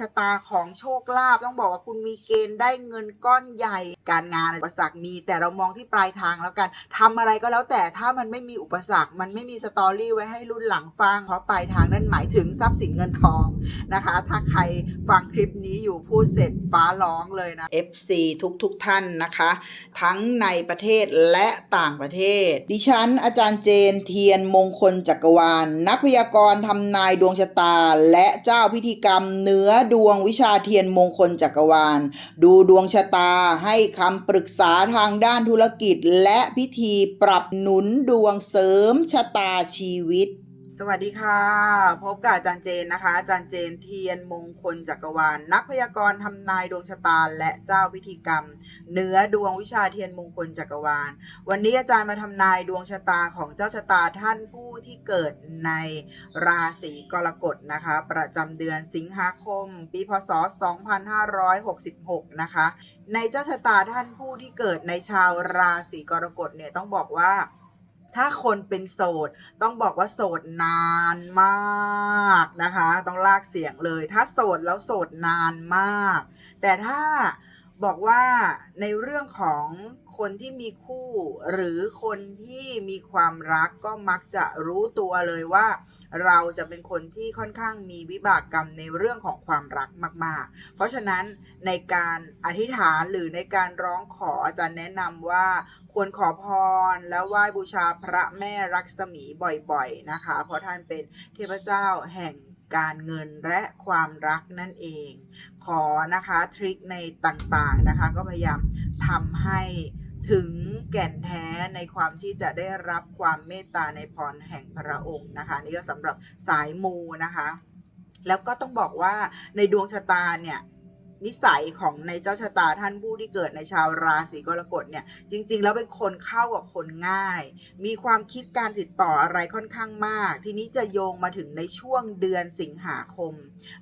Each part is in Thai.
ชะตาของโชคลาภต้องบอกว่าคุณมีเกณฑ์ได้เงินก้อนใหญ่ การงานอุปสรรคมี แต่เรามองที่ปลายทางแล้วกันทำอะไรก็แล้วแต่ถ้ามันไม่มีอุปสรรค มันไม่มีสตอรี่ไว้ให้รุ่นหลังฟัง เพราะปลายทางนั่นหมายถึงทรัพย์สินเงินทองนะคะ ถ้าใครฟังคลิปนี้อยู่พูดเสร็จฟ้าร้องเลยนะ FC ทุกทุกท่านนะคะ ทั้งในประเทศและต่างประเทศ ดิฉัน อาจารย์เจนเทียนมงคลจักรวาลนักพยากรณ์ทำนายดวงชะตา และเจ้าพิธีกรรมเนื้อดวงวิชาเทียนมงคลจักรวาล ดูดวงชะตาให้คำปรึกษาทางด้านธุรกิจ และพิธีปรับหนุนดวงเสริมชะตาชีวิต สวัสดีค่ะ พบกับอาจารย์เจนนะคะ อาจารย์เจนเทียนมงคลจักรวาลนักพยากรณ์ทำนายดวงชะตาและเจ้าพิธีกรรมเหนือดวงวิชาเทียนมงคลจักรวาล วันนี้อาจารย์มาทำนายดวงชะตาของเจ้าชะตาท่านผู้ที่เกิดในราศีกรกฎนะคะ ประจำเดือนสิงหาคม ปีพศ 2566 นะคะ ในเจ้าชะตาท่านผู้ที่เกิดในชาวราศีกรกฎเนี่ยต้องบอกว่า ถ้าคนเป็นโสด ต้องบอกว่าโสดนานมากนะคะ ต้องลากเสียงเลย ถ้าโสดแล้วโสดนานมาก แต่ถ้า บอกว่าในเรื่องของคนที่มีคู่ หรือคนที่มีความรักก็มักจะรู้ตัวเลยว่า เราจะเป็นคนที่ค่อนข้างมีวิบากกรรมในเรื่องของความรักมาก ๆ เพราะฉะนั้นในการอธิษฐานหรือในการร้องขออาจารย์แนะนำว่าควรขอพรแล้วไหว้บูชาพระแม่รักษมีบ่อยๆนะคะ เพราะท่านเป็นเทพเจ้าแห่งการเงินและความรักนั่นเอง ขอนะคะทริคในต่างๆนะคะ ก็พยายามทำให้ถึงแก่นแท้ในความที่จะได้รับความเมตตาในพรแห่งพระองค์นะคะ นี่ก็สำหรับสายมูนะคะ แล้วก็ต้องบอกว่าในดวงชะตาเนี่ย นิสัยของในเจ้าชะตาท่านผู้ที่เกิดในชาวราศีกรกฎเนี่ย จริง ๆ แล้วเป็นคนเข้ากับคนง่าย มีความคิดการติดต่ออะไรค่อนข้างมาก ทีนี้จะโยงมาถึงในช่วงเดือนสิงหาคม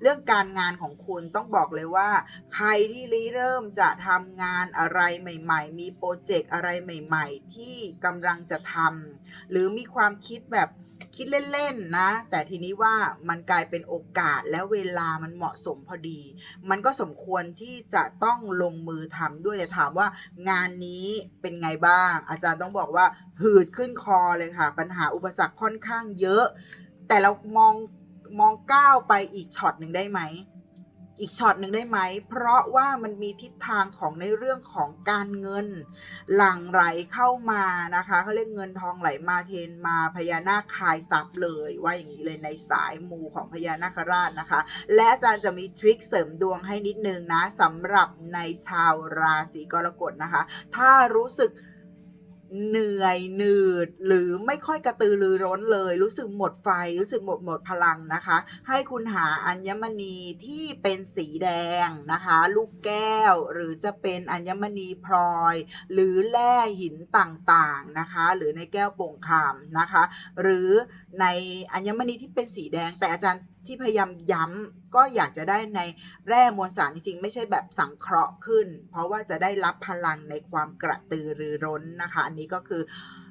เรื่องการงานของคุณต้องบอกเลยว่า ใครที่ริเริ่มจะทำงานอะไรใหม่ ๆ มีโปรเจกต์อะไรใหม่ ๆ ที่กำลังจะทำหรือมีความคิดแบบ คิดเล่นๆนะ แต่ทีนี้ว่ามันกลายเป็นโอกาสแล้วเวลามันเหมาะสมพอดี มันก็สมควรที่จะต้องลงมือทำด้วยจะถามว่างานนี้เป็นไงบ้าง อาจารย์ต้องบอกว่าหืดขึ้นคอเลยค่ะ ปัญหาอุปสรรคค่อนข้างเยอะ แต่เรามองมองก้าวไปอีกช็อตหนึ่งได้ไหม อีกช็อตหนึ่งได้ไหม เพราะว่ามันมีทิศทางของในเรื่องของการเงิน หลั่งไหลเข้ามานะคะเขาเรียกเงินทองไหลมาเทนมาพญานาคคายซับเลย ว่าอย่างนี้เลยในสายมูของพญานาคราชนะคะ และอาจารย์จะมีทริคเสริมดวงให้นิดนึงนะสำหรับในชาวราศีกรกฎนะคะ ถ้ารู้สึก เหนื่อยหนืด หรือไม่ค่อยกระตือรือร้นเลย รู้สึกหมดไฟ รู้สึกหมดหมดพลังนะคะ ให้คุณหาอัญมณีที่เป็นสีแดงนะคะ ลูกแก้ว หรือจะเป็นอัญมณีพลอย หรือแร่หินต่างๆนะคะ หรือในแก้วโป่งคามนะคะ หรือในอัญมณีที่เป็นสีแดงแต่อาจารย์ ที่พยายามย้ำก็อยากจะได้ในแร่มวลสารจริงๆ ไม่ใช่แบบสังเคราะห์ขึ้น เพราะว่าจะได้รับพลังในความกระตือรือร้นนะคะ อันนี้ก็คือ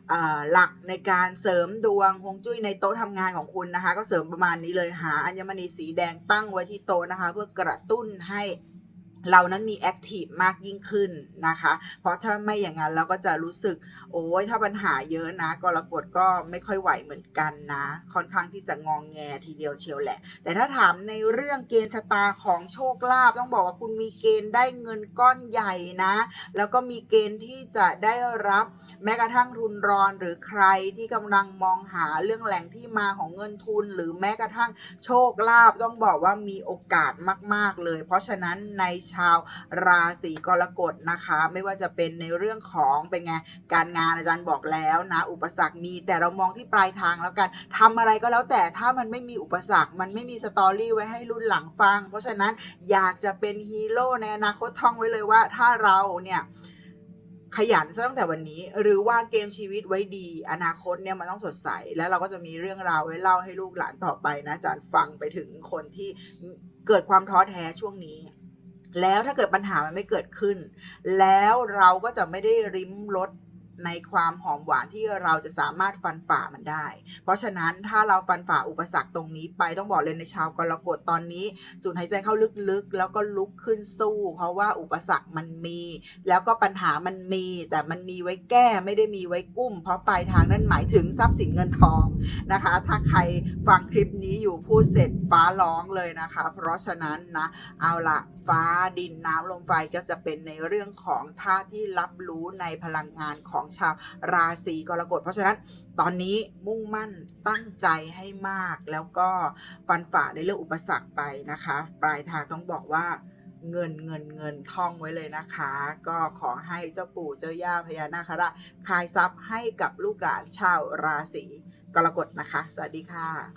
เอ่อหลักในการเสริมดวงฮวงจุ้ยในโต๊ะทำงานของคุณนะคะ ก็เสริมประมาณนี้เลยหาอัญมณีสีแดงตั้งไว้ที่โต๊ะนะคะ เพื่อกระตุ้นให้ เรานั้นมีแอคทีฟมากยิ่งขึ้นนะคะ เพราะถ้าไม่อย่างนั้นเราก็จะรู้สึก โอ้ยถ้าปัญหาเยอะนะกรกฎก็ไม่ค่อยไหวเหมือนกันนะ ค่อนข้างที่จะงองแงทีเดียวเชียวแหละ แต่ถ้าถามในเรื่องเกณฑ์ชะตาของโชคลาภต้องบอกว่าคุณมีเกณฑ์ได้เงินก้อนใหญ่นะ แล้วก็มีเกณฑ์ที่จะได้รับแม้กระทั่งทุนรอนหรือใครที่กำลังมองหาเรื่องแหล่งที่มาของเงินทุน หรือแม้กระทั่งโชคลาภต้องบอกว่ามีโอกาสมาก ๆเลย เพราะฉะนั้นในชาวราศีกรกฎนะคะ ไม่ว่าจะเป็นในเรื่องของเป็นไงการงานอาจารย์บอกแล้วนะ อุปสรรคมีแต่เรามองที่ปลายทางแล้วกันทำอะไรก็แล้วแต่ถ้ามันไม่มีอุปสรรค มันไม่มีสตอรี่ไว้ให้รุ่นหลังฟัง เพราะฉะนั้นอยากจะเป็นฮีโร่ในอนาคตท่องไว้เลยว่าถ้าเราเนี่ยขยันซะตั้งแต่วันนี้ หรือว่าเกมชีวิตไว้ดี อนาคตเนี่ยมันต้องสดใส แล้วเราก็จะมีเรื่องราวไว้เล่าให้ลูกหลานต่อไปนะอาจารย์ฟังไปถึงคนที่เกิดความท้อแท้ช่วงนี้ แล้วถ้าเกิดปัญหามันไม่เกิดขึ้น แล้วเราก็จะไม่ได้ริมรสในความหอมหวานที่เราจะสามารถฟันฝ่ามันได้ เพราะฉะนั้นถ้าเราฟันฝ่าอุปสรรคตรงนี้ไปต้องบอกเลยในชาวกรกฎตอนนี้ สูดหายใจเข้าลึกๆ แล้วก็ลุกขึ้นสู้ เพราะว่าอุปสรรคมันมี แล้วก็ปัญหามันมี แต่มันมีไว้แก้ไม่ได้มีไว้กุ้ม เพราะปลายทางนั้นหมายถึงทรัพย์สินเงินทองนะคะ ถ้าใครฟังคลิปนี้อยู่พูดเสร็จฟ้าร้องเลยนะคะ เพราะฉะนั้นนะเอาละ ฟ้าดินน้ำลมไฟก็จะเป็นในเรื่องของท่าที่รับรู้ในพลังงานของชาวราศีกรกฎเพราะฉะนั้นตอนนี้มุ่งมั่นตั้งใจให้มาก แล้วก็ฟันฝ่าในเรื่องอุปสรรคไปนะคะ ปลายทางต้องบอกว่าเงินเงินเงินท่องไว้เลยนะคะ ก็ขอให้เจ้าปู่เจ้าย่าพญานาคราชคายทรัพย์ให้กับลูกหลานชาวราศีกรกฎนะคะ สวัสดีค่ะ